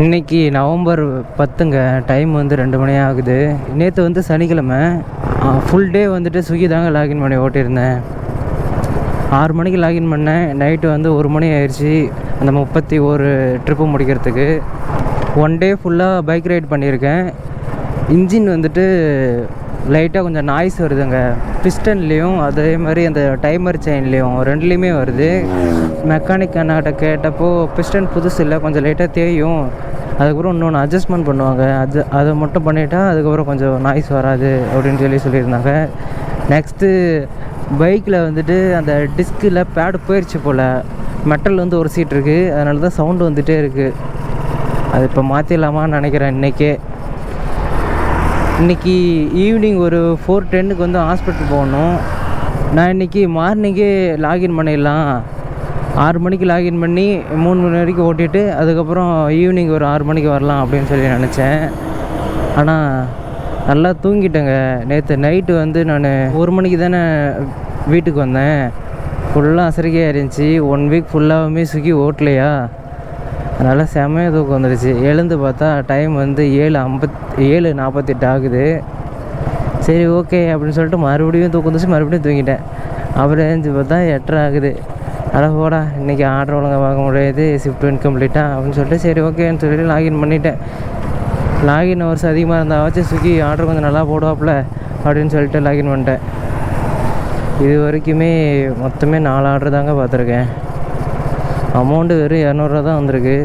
இன்னைக்கு November பத்துங்க. Time வந்து ரெண்டு மணி ஆகுது. நேற்று வந்து சனிக்கிழமை. ஃபுல் டே வந்துட்டு ஸ்விக்கி தாங்க லாகின் பண்ணி ஓட்டியிருந்தேன். ஆறு மணிக்கு லாகின் பண்ணேன். நைட்டு வந்து ஒரு மணி ஆயிடுச்சு அந்த முப்பத்தி ஒரு ட்ரிப்பு முடிக்கிறதுக்கு. ஒன் டே ஃபுல்லாக பைக் ரைட் பண்ணியிருக்கேன். இன்ஜின் வந்துட்டு லைட்டாக கொஞ்சம் நாய்ஸ் வருதுங்க. பிஸ்டன்லேயும் அதே மாதிரி அந்த டைமர் செயின்லேயும் ரெண்டுலேயுமே வருது. மெக்கானிக் அண்ணாட்ட கேட்டப்போ பிஸ்டன் புதுசு இல்லை கொஞ்சம் லைட்டாக தேயும். அதுக்கப்புறம் இன்னொன்று அட்ஜஸ்ட்மெண்ட் பண்ணுவாங்க. அது அதை மட்டும் பண்ணிட்டா அதுக்கப்புறம் கொஞ்சம் நாய்ஸ் வராது அப்படின்னு சொல்லி சொல்லியிருந்தாங்க. நெக்ஸ்ட்டு பைக்கில் வந்துட்டு அந்த டிஸ்கில் பேடு போயிடுச்சு போல். மெட்டல் வந்து ஒரு சீட் இருக்குது அதனால தான் சவுண்டு வந்துகிட்டே இருக்குது அது இப்போ மாற்றிடலாமான்னு நினைக்கிறேன் இன்றைக்கே இன்றைக்கி ஈவினிங் ஒரு ஃபோர் டென்னுக்கு வந்து ஹாஸ்பிட்டல் போகணும். நான் இன்றைக்கி மார்னிங்கே லாகின் பண்ணிடலாம். ஆறு மணிக்கு லாகின் பண்ணி மூணு மணி வரைக்கும் ஓட்டிட்டு அதுக்கப்புறம் ஈவினிங் ஒரு ஆறு மணிக்கு வரலாம் அப்படின்னு சொல்லி நினச்சேன். ஆனால் நல்லா தூங்கிட்டேங்க. நேற்று நைட்டு வந்து நான் ஒரு மணிக்கு தானே வீட்டுக்கு வந்தேன். ஃபுல்லாக அசரிக்கையாக இருந்துச்சு. ஒன் வீக் ஃபுல்லாகவுமே சுகி ஓட்டலையா? அதனால் செமையாக தூக்கம் வந்துடுச்சு எழுந்து பார்த்தா டைம் வந்து ஏழு ஐம்பத் ஏழு நாற்பத்தெட்டு ஆகுது. சரி ஓகே அப்படின்னு சொல்லிட்டு மறுபடியும் தூக்கம் வந்துச்சு மறுபடியும் தூங்கிட்டேன். அப்புறம் எழுந்து பார்த்தா எட்டரை ஆகுது. அட போடா இன்றைக்கி ஆர்டர் ஒழுங்காக பார்க்க முடியாது. ஷிஃப்ட் இன்கம்ப்ளீட்டாக அப்படின்னு சொல்லிட்டு சரி ஓகேன்னு சொல்லிட்டு லாகின் பண்ணிட்டேன். லாகின் ஹவர்ஸ் அதிகமாக இருந்தால் ஸ்விக்கி ஆர்டர் கொஞ்சம் நல்லா போடுவாப்புல அப்படின்னு சொல்லிட்டு லாகின் பண்ணிட்டேன். இது வரைக்குமே மொத்தமே நாலு ஆர்டர் தாங்க பார்த்துருக்கேன். அமௌண்ட்டு வெறும் இரநூறுவா தான் வந்திருக்கு.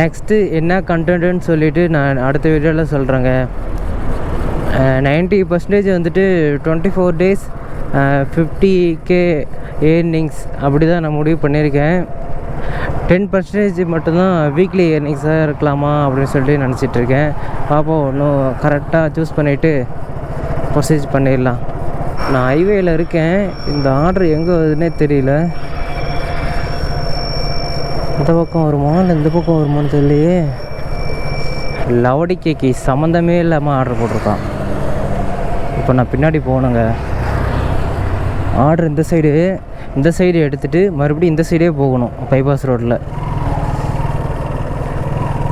நெக்ஸ்ட்டு என்ன கண்டென்ட்டுன்னு சொல்லிவிட்டு நான் அடுத்த வீடியோவில் சொல்கிறேங்க நைன்ட்டி பர்சன்டேஜ் வந்துட்டு twenty four days fifty K earnings அப்படி தான் நான் முடிவு பண்ணியிருக்கேன். டென் பர்சன்டேஜ் மட்டும்தான் வீக்லி ஏர்னிங்ஸாக இருக்கலாமா அப்படின்னு சொல்லிட்டு நினச்சிட்ருக்கேன் பார்ப்போம் இன்னும் கரெக்டாக சூஸ் பண்ணிவிட்டு ப்ரொசீஜ் பண்ணிடலாம். நான் ஹைவேயில் இருக்கேன். இந்த ஆர்டர் எங்கே வருதுன்னே தெரியல. இந்த பக்கம் வருமா? இல்லை இந்த பக்கம் வருமான்னு தெரியலையே. லவடிக்கைக்கு கேக்கு சம்மந்தமே இல்லாமல் ஆர்டர் போட்டிருக்கான். இப்போ நான் பின்னாடி போகணுங்க. ஆர்டர் இந்த சைடு இந்த சைடு எடுத்துகிட்டு மறுபடியும் இந்த சைடே போகணும் பைபாஸ் ரோட்டில்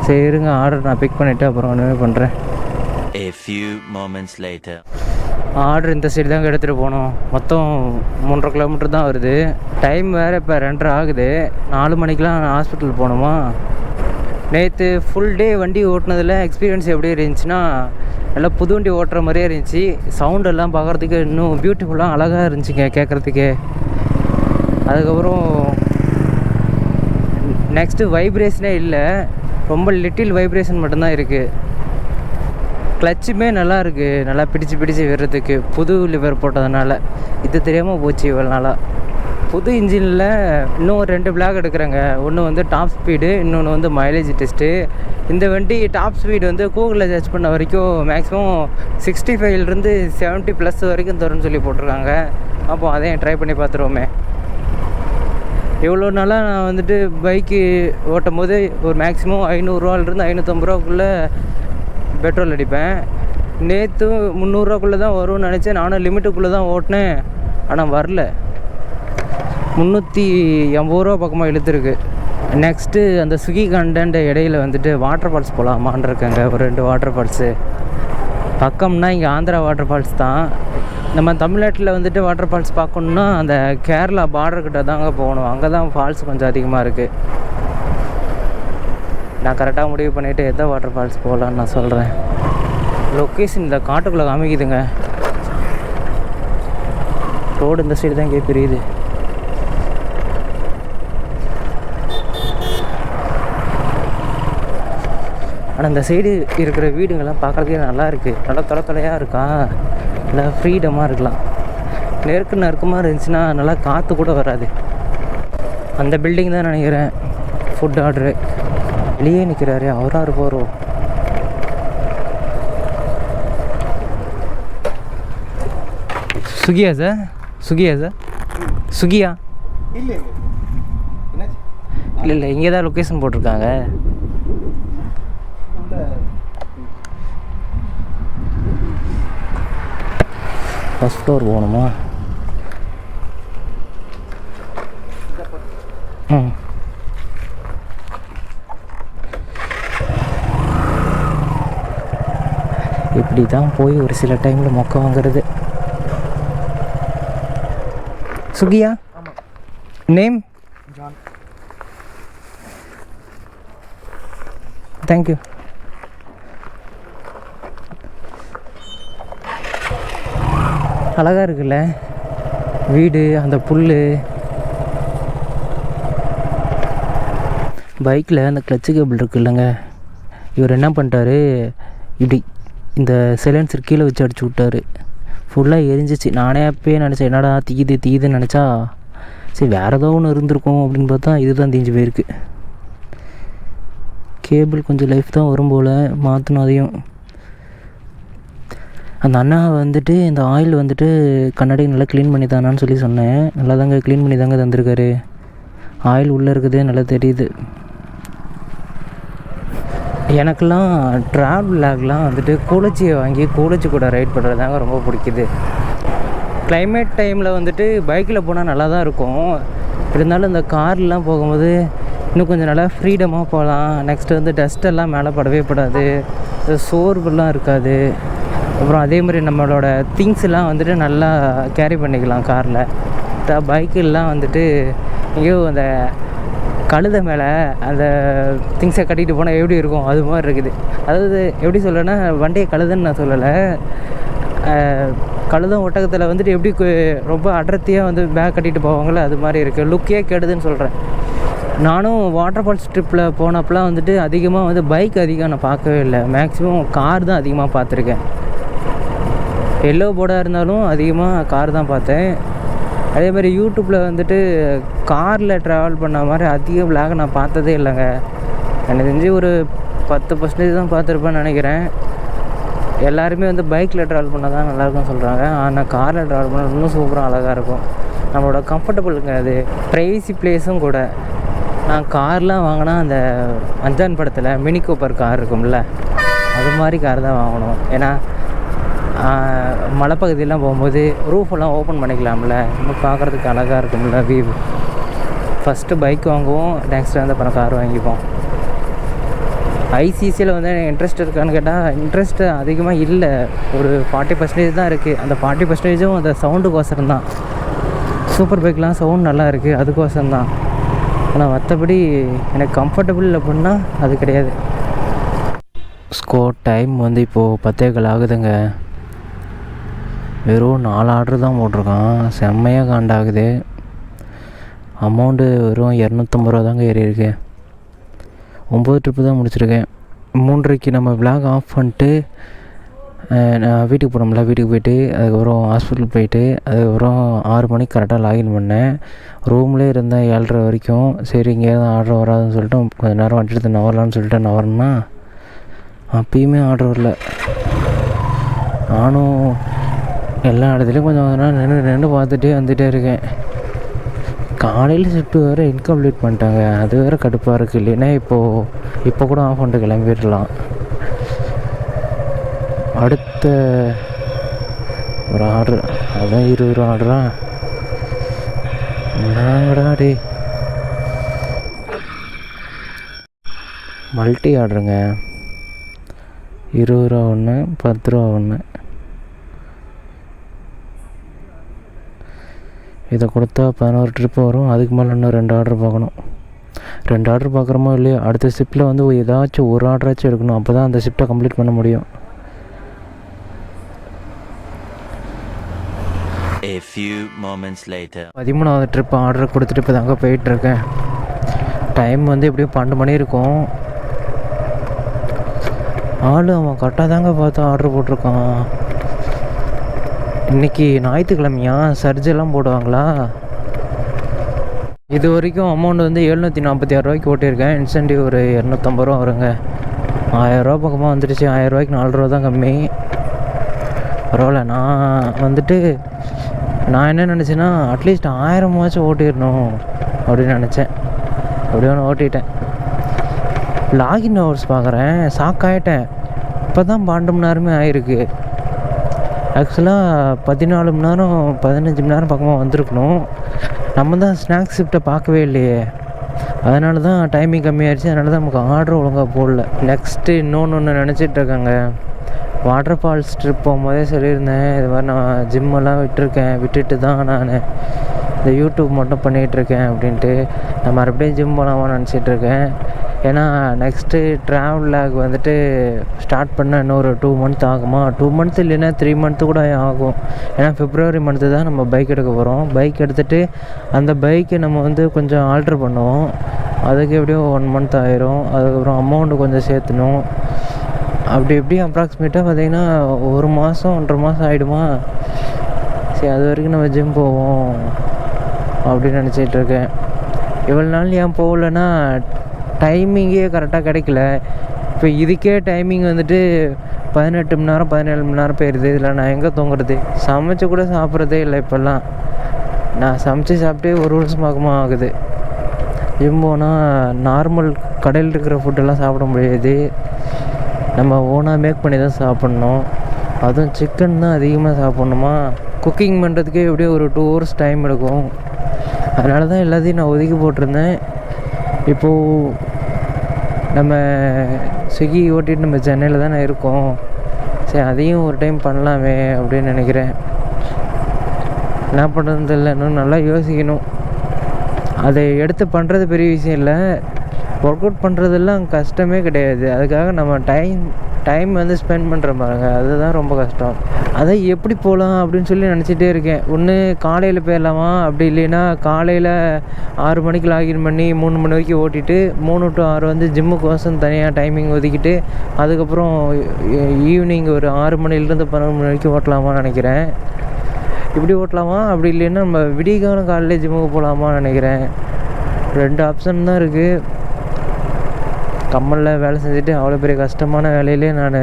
சரி இருங்க ஆர்டர் நான் பிக் பண்ணிவிட்டு அப்புறம் ஒன்றுமே பண்ணுறேன் A few moments later. Order இந்த சைடு தாங்க எடுத்துகிட்டு போகணும் மொத்தம் மூன்றரை கிலோமீட்டர் தான் வருது. டைம் வேறு இப்போ ரெண்டரை ஆகுது. நாலு மணிக்கெலாம் ஹாஸ்பிட்டல் போகணுமா நேற்று ஃபுல் டே வண்டி ஓட்டினதில் எக்ஸ்பீரியன்ஸ் எப்படி இருந்துச்சுன்னா நல்லா புது வண்டி ஓட்டுற மாதிரியே இருந்துச்சு. சவுண்ட் எல்லாம் பார்க்குறதுக்கு இன்னும் பியூட்டிஃபுல்லாக அழகாக இருந்துச்சுங்க கேட்குறதுக்கே. அதுக்கப்புறம் நெக்ஸ்ட்டு வைப்ரேஷனே இல்லை. ரொம்ப லிட்டில் வைப்ரேஷன் மட்டும்தான் இருக்குது கிளச்சுமே நல்லா இருக்குது நல்லா பிடிச்சு பிடிச்சு விடுறதுக்கு. புது லிவர் போட்டதுனால. இது தெரியாமல் போச்சு இவ்வளோ நாளாக புது இன்ஜினில் இன்னும் ஒரு ரெண்டு பிளாக் எடுக்கிறேங்க. ஒன்று வந்து டாப் ஸ்பீடு இன்னொன்று வந்து மைலேஜ் டெஸ்ட்டு இந்த வண்டி டாப் ஸ்பீடு வந்து கூகுளில் சர்ச் பண்ண வரைக்கும் மேக்ஸிமம் சிக்ஸ்டி ஃபைவ்லேருந்து செவன்ட்டி ப்ளஸ் வரைக்கும் தரும்னு சொல்லி போட்டிருக்காங்க. அப்போ அதையும் ட்ரை பண்ணி பார்த்துருவோமே. இவ்வளோ நாளாக நான் வந்துட்டு பைக்கு ஓட்டும் போது ஒரு மேக்ஸிமம் ஐநூறுரூவாலேருந்து ஐநூற்றம்பது ரூபாக்குள்ளே பெட்ரோல் அடிப்பேன். நேற்று முந்நூறுரூவாக்குள்ளே தான் வரும்னு நினச்சேன். நானும் லிமிட்டுக்குள்ளே தான் ஓட்டினேன். ஆனால் வரல. முந்நூற்றி எண்பது ரூபா பக்கமாக இழுத்துருக்கு. நெக்ஸ்ட்டு அந்த ஸ்விக்கி கண்டன்ட் இடையில வந்துட்டு வாட்டர் ஃபால்ஸ் போகலாமான் இருக்கேங்க. ஒரு ரெண்டு வாட்டர் ஃபால்ஸு பக்கம்னா இங்கே ஆந்திரா வாட்டர் ஃபால்ஸ் தான். நம்ம தமிழ்நாட்டில் வந்துட்டு வாட்டர் ஃபால்ஸ் பார்க்கணுன்னா அந்த கேரளா பார்டர்கிட்ட தாங்க போகணும். அங்கே தான் ஃபால்ஸ் கொஞ்சம் அதிகமாக இருக்குது நான் கரெக்டாக முடிவு பண்ணிவிட்டு எந்த வாட்டர் ஃபால்ஸ் போகலான்னு நான் சொல்கிறேன் லொக்கேஷன் இந்த காட்டுக்குள்ளே காமிக்குதுங்க. ரோடு இந்த சைடு தான் இங்கே பிரியுது. ஆனால் இந்த சைடு இருக்கிற வீடுங்கள்லாம் பார்க்குறதுக்கே நல்லா இருக்குது நல்லா தொலை தொலையாக இருக்கா? நல்லா ஃப்ரீடமாக இருக்கலாம். நெருக்கு நெருக்கமாக இருந்துச்சுன்னா நல்லா காற்று கூட வராது. அந்த பில்டிங் தான் நினைக்கிறேன். ஃபுட் ஆர்டரு வெளியே நிற்கிறாரு அவராக இருப்பாரோ சுகியா சார்? சுகியா சார்? சுகியா? இல்லை இல்லை இல்லை இல்லை இங்கே தான் லொக்கேஷன் போட்டிருக்காங்க. ஃபஸ்ட் ஃப்ளோர் போகணுமா? ம். இப்படி தான் போய் ஒரு சில டைமில் மொக்க வாங்குறது. சுகியா? நேம் ஜான் தேங்க்யூ அழகாக இருக்குல்ல? வீடு அந்த புல் பைக்கில் அந்த கிளச்சு கேபிள் இருக்கு இல்லைங்க இவர் என்ன பண்ணிட்டாரு? இப்படி இந்த சிலைன்சர் கீழே வச்சு அடிச்சு விட்டாரு. ஃபுல்லாக எரிஞ்சிச்சு. நானே அப்பயே நினச்சேன் என்னடா தீயுது தீயுதுன்னு நினச்சா? சரி வேறு ஏதோ ஒன்று இருந்திருக்கும் அப்படின்னு பார்த்தா இதுதான் தீஞ்சு போயிருக்கு. கேபிள் கொஞ்சம் லைஃப் தான் வரும் போல் மாற்றணும் அதையும். அந்த அண்ணா வந்துட்டு இந்த ஆயில் வந்துட்டு கண்ணாடி நல்லா க்ளீன் பண்ணி தானான்னு சொல்லி சொன்னேன். நல்லா தாங்க க்ளீன் பண்ணி தாங்க தந்திருக்காரு. ஆயில் உள்ளே இருக்குது நல்லா தெரியுது. எனக்கெல்லாம் ட்ராவல் லாக்லாம் வந்துட்டு கூலச்சியை வாங்கி கூலச்சி கூட ரைட் பண்ணுறது தாங்க ரொம்ப பிடிக்குது. கிளைமேட் டைமில் வந்துட்டு பைக்கில் போனால் நல்லா தான் இருக்கும். இருந்தாலும் இந்த கார்லாம் போகும்போது இன்னும் கொஞ்சம் நல்லா ஃப்ரீடமாக போகலாம். நெக்ஸ்ட்டு வந்து டஸ்ட்டெல்லாம் மேலே படவே படாது. சோர்வுலாம் இருக்காது. அப்புறம் அதே மாதிரி நம்மளோட திங்ஸ் எல்லாம் வந்துட்டு நல்லா கேரி பண்ணிக்கலாம் காரில் பைக்கெல்லாம் வந்துட்டு எங்கேயோ அந்த கழுதை மேலே அந்த திங்ஸை கட்டிகிட்டு போனால் எப்படி இருக்கும்? அது மாதிரி இருக்குது. அதாவது எப்படி சொல்கிறேன்னா வண்டியை கழுதுன்னு நான் சொல்லலை. கழுதம் ஒட்டகத்தில் வந்துட்டு எப்படி ரொம்ப அடர்த்தியாக வந்து பேக் கட்டிகிட்டு போவாங்களோ அது மாதிரி இருக்குது லுக்கே கெடுதுன்னு சொல்கிறேன் நானும் வாட்டர் ஃபால்ஸ் ட்ரிப்பில் போனப்பெல்லாம் வந்துட்டு அதிகமாக வந்து பைக் அதிகம் நான் பார்க்கவே இல்லை. மேக்ஸிமம் கார் தான் அதிகமாக பார்த்துருக்கேன். எல்லோ போர்டாக இருந்தாலும் அதிகமாக கார் தான் பார்த்தேன். அதே மாதிரி யூடியூப்பில் வந்துட்டு காரில் ட்ராவல் பண்ண மாதிரி அதிக விலாக நான் பார்த்ததே இல்லைங்க. எனக்கு தெரிஞ்சு ஒரு பத்து பர்சன்டேஜ் தான் பார்த்துருப்பேன்னு நினைக்கிறேன். எல்லாருமே வந்து பைக்கில் ட்ராவல் பண்ணால் தான் நல்லாயிருக்கும்னு சொல்கிறாங்க ஆனால் காரில் ட்ராவல் பண்ணால் இன்னும் சூப்பராக அழகாக இருக்கும். நம்மளோட கம்ஃபர்டபுளுங்க அது. ப்ரைவசி பிளேஸும் கூட. நான் கார்லாம் வாங்கினா அந்த அஞ்சான் படத்தில் மினி கூப்பர் கார் இருக்கும்ல அது மாதிரி கார் தான் வாங்கணும். ஏன்னா மலைப்பகுதியெல்லாம் போகும்போது ரூஃபெல்லாம் ஓப்பன் பண்ணிக்கலாம்ல. நம்ம பார்க்குறதுக்கு அழகாக இருக்கும்ல வியூ ஃபஸ்ட்டு பைக் வாங்குவோம் நெக்ஸ்ட் வந்து அப்புறம் கார் வாங்கிப்போம். ஐசிசியில் வந்து எனக்கு இன்ட்ரெஸ்ட் இருக்கான்னு கேட்டால் இன்ட்ரெஸ்ட் அதிகமாக இல்லை. ஒரு ஃபார்ட்டி பர்சன்டேஜ் தான் இருக்குது அந்த ஃபார்ட்டி பர்சன்டேஜும் அந்த சவுண்டுக்கோசரம் தான். சூப்பர் பைக்லாம் சவுண்ட் நல்லா இருக்குது அதுக்கோசரம் தான். ஆனால் மற்றபடி எனக்கு கம்ஃபர்டபுள் அப்படின்னா அது கிடையாது. ஸ்கோர் டைம் வந்து இப்போது பத்தேகால் ஆகுதுங்க. வெறும் நாலு ஆர்டர் தான் போட்டிருக்கான். செம்மையாக காண்டாகுது அமௌண்ட்டு வெறும் இரநூத்தம்பது ரூபா தாங்க ஏறி இருக்கு ஒம்பது ட்ரிப்பு தான் முடிச்சிருக்கேன். மூன்றரைக்கு நம்ம விளாக் ஆஃப் பண்ணிட்டு நான் வீட்டுக்கு போனோம்ல வீட்டுக்கு போயிட்டு அதுக்கப்புறம் ஹாஸ்பிட்டல் போயிட்டு அதுக்கப்புறம் ஆறு மணிக்கு கரெக்டாக லாகின் பண்ணேன். ரூம்லேயே இருந்தேன் ஏழ்ரை வரைக்கும். சரி இங்கே தான் ஆர்டர் வராதுன்னு சொல்லிட்டு கொஞ்சம் நேரம் வண்டி எடுத்து நவரலான்னு சொல்லிட்டு நவரேன்னா அப்பயுமே ஆர்டர் வரல. நானும் எல்லா இடத்துலையும் கொஞ்சம் கொஞ்ச நேரம் நின்று நின்று பார்த்துட்டே வந்துகிட்டே இருக்கேன். காலையில் ஷிஃப்ட்டு வேறு இன்கம்ப்ளீட் பண்ணிட்டாங்க. அது வேறு கடுப்பாக இருக்குது இல்லைன்னா இப்போது இப்போ கூட ஆஃப் பண்ணிட்டு கிளம்பிடலாம். அடுத்த ஒரு ஆர்டர் அதான் இருபது ரூபா ஆர்டரா நாங்கடா டே மல்டி ஆர்டருங்க இருபது ரூபா ஒன்று பத்து ரூபா ஒன்று இதை கொடுத்தா பதினோரு ட்ரிப்பு வரும். அதுக்கு மேலே இன்னும் ரெண்டு ஆர்டர் பார்க்கணும். ரெண்டு ஆர்டர் பார்க்குறோமோ இல்லையோ அடுத்த ஷிஃப்ட்டில் வந்து ஏதாச்சும் ஒரு ஆர்டராச்சும் எடுக்கணும். அப்போ தான் அந்த ஷிஃப்ட்டை கம்ப்ளீட் பண்ண முடியும். A few moments later. பதிமூணாவது ட்ரிப் ஆர்டர் கொடுத்துட்டு இப்போ தாங்க போயிட்டுருக்கேன். டைம் வந்து எப்படியும் பன்னெண்டு மணி இருக்கும். ஆள் அவன் கரெக்டாக தாங்க பார்த்து ஆர்டர் போட்டிருக்கான். இன்னைக்கு ஞாயிற்றுக்கிழமையா? சர்ஜெல்லாம் போடுவாங்களா? இது வரைக்கும் அமௌண்ட் வந்து எழுநூற்றி நாற்பத்தி ஆறு ரூபாய்க்கு ஓட்டியிருக்கேன். இன்சென்டிவ் ஒரு இரநூத்தம்பது ரூபா வருங்க. ஆயிரரூபா பக்கமாக வந்துடுச்சு ஆயிரம் நாலுரூவா நாலு ரூபா தான் கம்மி. பரவாயில்ல நான் வந்துட்டு நான் என்ன நினச்சேன்னா அட்லீஸ்ட் ஆயிரமாச்சும் ஓட்டிடணும் அப்படின்னு நினச்சேன். அப்படியே ஒன்று ஓட்டிட்டேன். லாகின் ஹவர்ஸ் பார்க்குறேன் ஷாக் ஆகிட்டேன் இப்போ தான் பன்னெண்டு மணி நேரமே ஆயிருக்கு. ஆக்சுவலாக பதினாலு மணி நேரம் பதினஞ்சு மணி நேரம் பக்கமாக வந்திருக்கணும். நம்ம தான் ஸ்நாக்ஸ் ஷிஃப்ட்டை பார்க்கவே இல்லையே. அதனால தான் டைமிங் கம்மியாகிடுச்சு அதனால தான் நமக்கு ஆர்டர் ஒழுங்காக போடல. நெக்ஸ்ட்டு இன்னொன்று ஒன்று நினச்சிட்டு இருக்காங்க. வாட்டர் ஃபால்ஸ் ட்ரிப் போகும்போதே சொல்லியிருந்தேன். இது மாதிரி நான் ஜிம்மெல்லாம் விட்டுருக்கேன். விட்டுட்டு தான் நான் இந்த யூடியூப் மட்டும் பண்ணிகிட்ருக்கேன் அப்படின்ட்டு. நான் மறுபடியும் ஜிம் போகலாமான்னு நினச்சிட்ருக்கேன் ஏன்னா நெக்ஸ்ட்டு ட்ராவலாக் வந்துட்டு ஸ்டார்ட் பண்ண இன்னொரு டூ மந்த் ஆகுமா? டூ மந்த் இல்லைன்னா த்ரீ மந்த்து கூட ஆகும். ஏன்னா ஃபிப்ரவரி மந்த்து தான் நம்ம பைக் எடுக்க போகிறோம் பைக் எடுத்துகிட்டு அந்த பைக்கை நம்ம வந்து கொஞ்சம் ஆல்ட்ரு பண்ணுவோம். அதுக்கு எப்படியும் ஒன் மந்த் ஆயிரும். அதுக்கப்புறம் அமௌண்ட்டு கொஞ்சம் சேர்த்தணும். அப்படி எப்படி அப்ராக்சிமேட்டாக பார்த்தீங்கன்னா ஒரு மாதம் ஒன்றரை மாதம் ஆகிடுமா சரி அது வரைக்கும் நம்ம ஜிம் போவோம். அப்படின்னு நினச்சிட்டு இருக்கேன். இவ்வளோ நாள் ஏன் போகலன்னா டைமிங்கே கரெக்டாக கிடைக்கல. இப்போ இதுக்கே டைமிங் வந்துட்டு பதினெட்டு மணி நேரம் பதினேழு மணி நேரம் போயிடுது இதில் நான் எங்கே தூங்குறது? சமைச்சு கூட சாப்பிட்றதே இல்லை இப்போல்லாம். நான் சமைச்சு சாப்பிட்டே ஒரு வருஷமாகமா ஆகுது. ஜிம் போனால் நார்மல் கடையில் இருக்கிற ஃபுட்டெல்லாம் சாப்பிட முடியாது. நம்ம ஓனாக மேக் பண்ணி தான் சாப்பிட்ணும். அதுவும் சிக்கன் தான் அதிகமாக சாப்பிட்ணுமா? குக்கிங் பண்ணுறதுக்கே எப்படியும் ஒரு டூ ஹவர்ஸ் டைம் எடுக்கும். அதனால தான் எல்லாத்தையும் நான் ஒதுக்கி போட்டிருந்தேன். இப்போது நம்ம ஸ்விக்கி ஓட்டிகிட்டு நம்ம சென்னையில் தானே இருக்கோம். சரி அதையும் ஒரு டைம் பண்ணலாமே அப்படின்னு நினைக்கிறேன். என்ன பண்ணுறது இல்லை இன்னும் நல்லா யோசிக்கணும். அதை எடுத்து பண்ணுறது பெரிய விஷயம் இல்லை. ஒர்க் அவுட் பண்ணுறதெல்லாம் கஷ்டமே கிடையாது. அதுக்காக நம்ம டைம் டைம் வந்து ஸ்பெண்ட் பண்ணுற பாருங்க. அதுதான் ரொம்ப கஷ்டம். அதை எப்படி போகலாம் அப்படின்னு சொல்லி நினச்சிட்டே இருக்கேன். ஒன்று காலையில் போயிடலாமா? அப்படி இல்லைன்னா காலையில் ஆறு மணிக்கு லாகின் பண்ணி மூணு மணி வரைக்கும் ஓட்டிட்டு மூணு டு ஆறு வந்து ஜிம்முக்கோசம் தனியாக டைமிங் ஒதுக்கிட்டு அதுக்கப்புறம் ஈவினிங் ஒரு ஆறு மணிலேருந்து பன்னெண்டு மணி வரைக்கும் ஓட்டலாமான்னு நினைக்கிறேன். இப்படி ஓட்டலாமா? அப்படி இல்லைன்னா நம்ம விடியகாலம் காலையில் ஜிம்முக்கு போகலாமான்னு நினைக்கிறேன். ரெண்டு ஆப்ஷன் தான் இருக்குது கம்மலில் வேலை செஞ்சுட்டு அவ்வளோ பெரிய கஷ்டமான வேலையிலே நான்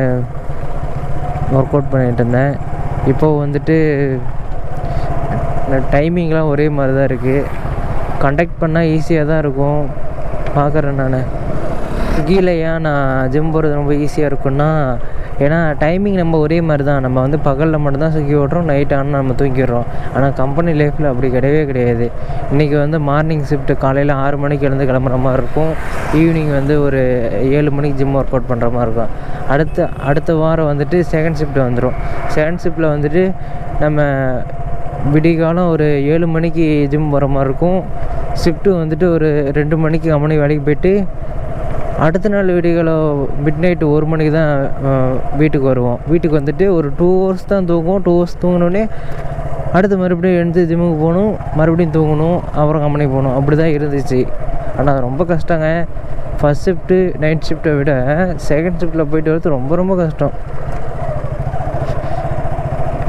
ஒர்க் அவுட் பண்ணிகிட்டு இருந்தேன். இப்போது வந்துட்டு டைமிங்லாம் ஒரே மாதிரி தான் இருக்குது கண்டக்ட் பண்ணால் ஈஸியாக தான் இருக்கும். பார்க்குறேன் நான். கீழே ஏன் நான் ஜிம் போகிறது ரொம்ப ஈஸியாக இருக்குன்னா ஏன்னா டைமிங் நம்ம ஒரே மாதிரி தான் நம்ம வந்து பகலில் மட்டும்தான் சுக்கி ஓட்டுறோம் நைட் ஆனால் நம்ம தூங்கிடுறோம். ஆனால் கம்பெனி லைஃப்பில் அப்படி கிடையவே கிடையாது. இன்றைக்கி வந்து மார்னிங் ஷிஃப்ட்டு காலையில் ஆறு மணிக்கு எழுந்து கிளம்புற மாதிரி இருக்கும். ஈவினிங் வந்து ஒரு ஏழு மணிக்கு ஜிம் ஒர்க் அவுட் பண்ணுற மாதிரி இருக்கும். அடுத்த அடுத்த வாரம் வந்துட்டு செகண்ட் ஷிஃப்ட் வந்துடும் செகண்ட் ஷிஃப்ட்டில் வந்துட்டு நம்ம விடிகாலம் ஒரு ஏழு மணிக்கு ஜிம் போகிற மாதிரி இருக்கும். ஷிஃப்ட்டு வந்துட்டு ஒரு ரெண்டு மணிக்கு கம்பெனி வேலைக்கு போயிட்டு அடுத்த நாள் விடிகாலம் மிட் நைட்டு ஒரு மணிக்கு தான் வீட்டுக்கு வருவோம். வீட்டுக்கு வந்துட்டு ஒரு டூ ஹவர்ஸ் தான் தூங்குவோம். டூ ஹவர்ஸ் தூங்கினோடனே அடுத்து மறுபடியும் எழுந்து ஜிம்முக்கு போகணும். மறுபடியும் தூங்கணும். அப்புறம் கம்பெனிக்கு போகணும். அப்படி தான் இருந்துச்சு. ஆனால் ரொம்ப கஷ்டங்க. ஃபஸ்ட் ஷிஃப்ட்டு நைட் ஷிஃப்ட்டை விட செகண்ட் ஷிஃப்ட்டில் போயிட்டு வரது ரொம்ப ரொம்ப கஷ்டம்.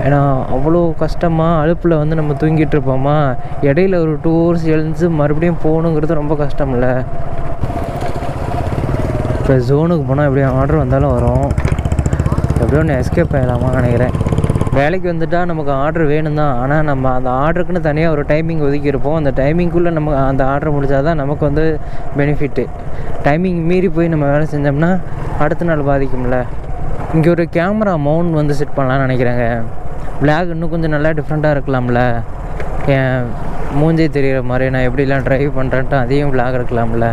ஏன்னா அவ்வளோ கஷ்டமாக அலுப்பில் வந்து நம்ம தூங்கிட்டு இருப்போமா? இடையில ஒரு டூ ஹவர்ஸ் எழுந்து மறுபடியும் போகணுங்கிறது ரொம்ப கஷ்டம்ல. இப்போ ஜோனுக்கு போனால் எப்படி ஆர்டர் வந்தாலும் வரும். எப்படியோ ஒன்று எஸ்கேப் ஆகலாமா நினைக்கிறேன். வேலைக்கு வந்துட்டால் நமக்கு ஆர்டர் வேணும் தான் ஆனால் நம்ம அந்த ஆர்டருக்குன்னு தனியாக ஒரு டைமிங் ஒதுக்கியிருப்போம் அந்த டைமிங்குள்ளே நம்ம அந்த ஆர்டர் முடிச்சால் தான் நமக்கு வந்து பெனிஃபிட்டு டைமிங் மீறி போய் நம்ம வேலை செஞ்சோம்னா அடுத்த நாள் பாதிக்கும்ல. இங்கே ஒரு கேமரா மவுண்ட் வந்து செட் பண்ணலாம்னு நினைக்கிறேங்க. பிளாக் இன்னும் கொஞ்சம் நல்லா டிஃப்ரெண்ட்டாக இருக்கலாம்ல. என் மூஞ்சே தெரிகிற மாதிரி நான் எப்படிலாம் ட்ரைவ் பண்ணுறேன்ட்டு அதையும் பிளாக் இருக்கலாம்ல